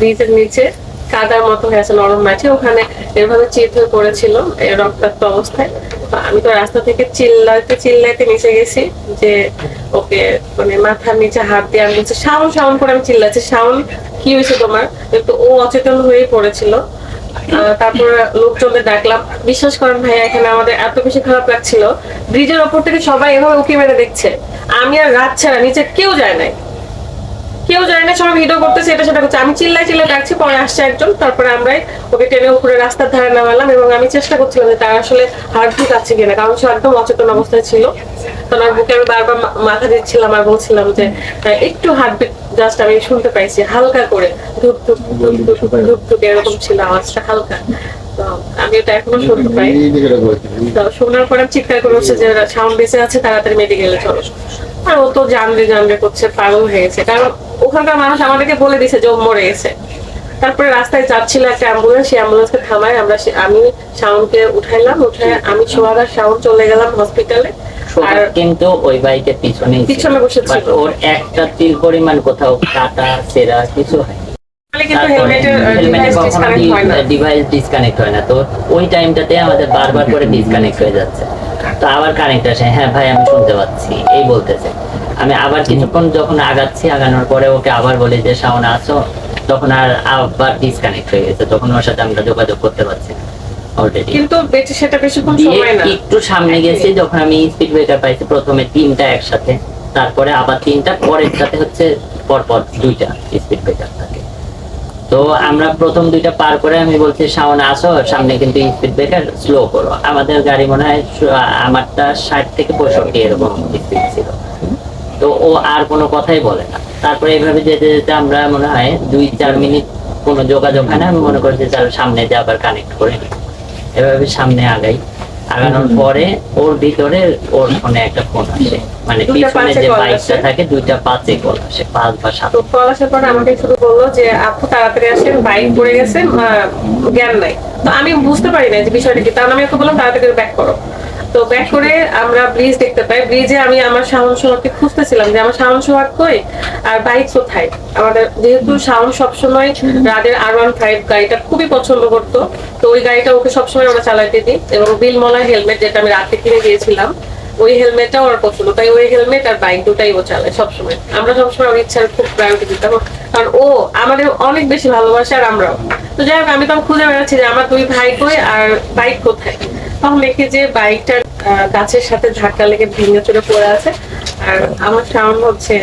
ব্রিজের নিচে, কাদার মতো হয়ে আছে, নরম মাটি। ওখানে এভাবে চিত হয়ে পড়েছিল রক্তাক্ত অবস্থায়। আমি তো রাস্তা থেকে চিল্লাতে চিল্লাতে নিচে গেছি যে ওকে মানে মাথার নিচে হাত দিয়ে আমি বলছি শাউন শাউন করে আমি চিল্লাচ্ছি। শাউন কি হয়েছে তোমার? কিন্তু ও অচেতন হয়েই পড়েছিল। তারপর লোকজনদের ডাকলাম। বিশ্বাস করেন ভাইয়া, এখানে আমাদের এত বেশি খারাপ লাগছিল। ব্রিজের ওপর থেকে সবাই এভাবে উকি মেরে দেখছে। আমি আর রাত ছাড়া নিচে কেউ যায় নাই। জানে সবাই ভিডিও করতেছে, এটা সেটা করছে আমি চিল্লাই চিল্লাই ডাকছি পরে আসছে একজন, তারপরে আমরাই ওকে টেনে উপরে রাস্তার ধারে নামালাম এবং আমি চেষ্টা করছিলাম যে তার আসলে হার্টবিট আছে কিনা, কারণ সে একদম অচেতন অবস্থায় ছিল। তো ওনার বুকে আমি বারবার মাথা দিচ্ছিলাম আর বলছিলাম যে একটু হার্টবিট জাস্ট আমি শুনতে পাইছি, হালকা করে, ধুপ ধুপ ধুপ ধুপ ধুপ এরকম ছিল আওয়াজটা হালকা। আমি এটা এখনও শুনতে পাই। শোনার পরে চিৎকার করে হচ্ছে যে সাউন্ড বেঁচে আছে, তাড়াতাড়ি মেডিকেলে চলো। আর ও তো জানবে জানবে করছে, পাগল হয়ে গেছে। কারণ ওখানকার মানুষ আমাদেরকে বলে দিছে যে ও মরে গেছে। তারপরে রাস্তায় যাচ্ছিল একটা অ্যাম্বুলেন্স সেই অ্যাম্বুলেন্সকে থামায় আমরা আমি শাওনকে উঠাইলাম উঠে আমি সোহাগার শাওন চলে গেলাম হসপিটালে আর কিন্তু ওই বাইকের পিছনে পিছনে বসেছিল। ওর একটা তিল পরিমাণ কোথাও কাটা সেরা কিছু হয়। ডিভাইস ডিসকানেক্ট হয় না। ডিভাইস ডিসকানেক্ট হয় না। তো ওই টাইমটাতে আমাদের বারবার করে ডিসকানেক্ট হয়ে যাচ্ছে। তো আবার কানেক্ট আসে। হ্যাঁ ভাই আমি শুনতে পাচ্ছি। এই বলতেছে। আমি আবার কিছুক্ষণ যখন আগাচ্ছি আগানোর পরে ওকে আবার বলি যে শাওন আসো। তখন আর আবার ডিসকানেক্ট হয়ে গেছে। তখন ওর সাথে আমরা যোগাযোগ করতে পারছি না অলরেডি কিন্তু বেঁচে সেটা বেশিক্ষণ সময় না। একটু সামনে গেছি যখন আমি স্পিড ব্রেকার পাইছি প্রথমে তিনটা একসাথে। তারপরে আবার তিনটা পরের সাথে হচ্ছে পরপর দুইটা স্পিড ব্রেকার থাকে। তো আমরা প্রথম দুইটা পার করে আমি বলছি সামনে আসো সামনে কিন্তু স্পিড ব্রেকার স্লো করো। আমাদের গাড়ি মনে হয় আমারটা ষাট থেকে পঁয়ষট্টি এরকম স্পিড তো ও আর কোনো কথাই বলে না। তারপরে এইভাবে যেতে যেতে আমরা মনে হয় দুই চার মিনিট কোনো যোগাযোগ হয় না। আমি মনে করছি তার সামনে দিয়ে আবার কানেক্ট করে নিই। এভাবে সামনে আগাই। আগানোর পরে ওর ভিতরে ওর ফোনে একটা ফোন আসে। মানে পিছনে যে বাইকটা থাকে দুইটা পাঁচে কল আসে পাঁচ বা সাত। কল আসার পরে আমাকে শুধু বলল যে আপু তাড়াতাড়ি আসেন বাইক পড়ে গেছে জ্ঞান নাই। তো আমি বুঝতে পারি না যে বিষয়টা কি। তাহলে আমি ওকে বললাম তাড়াতাড়ি ব্যাক করো। তো ব্যাক করে আমরা ব্রিজ দেখতে পাই। ব্রিজে আমি আমার শাওন সোহাগকে খুঁজতেছিলাম যে আমার শাওন সোহাগ কই আর বাইক কোথায়? আমাদের যেহেতু শাওন সবসময় রাদের আর ওয়ান ফাইভ গাড়িটা খুবই পছন্দ করতো তো ওই গাড়িটা ওকে সবসময় আমরা চালাইতে দিই এবং বিলমলা হেলমেট যেটা আমি রাতে কিনে দিয়েছিলাম ওই হেলমেটটা ওর পছন্দ। তাই ওই হেলমেট আর বাইক দুটাই ও চালায় সবসময়। আমরা সবসময় ওর ইচ্ছার খুব প্রায়োরিটি দিতাম। কারণ ও আমাদের অনেক বেশি ভালোবাসে আর আমরাও। তো যাই হোক আমি তখন খুঁজে বেড়াচ্ছি যে আমার দুই ভাই কই আর বাইক কোথায়। তখন দেখি যে বাইকটার আহ, গাছের সাথে ধাক্কা লেগে ভেঙে চলে পড়ে আছে। আর আমার সাউন্ড হচ্ছে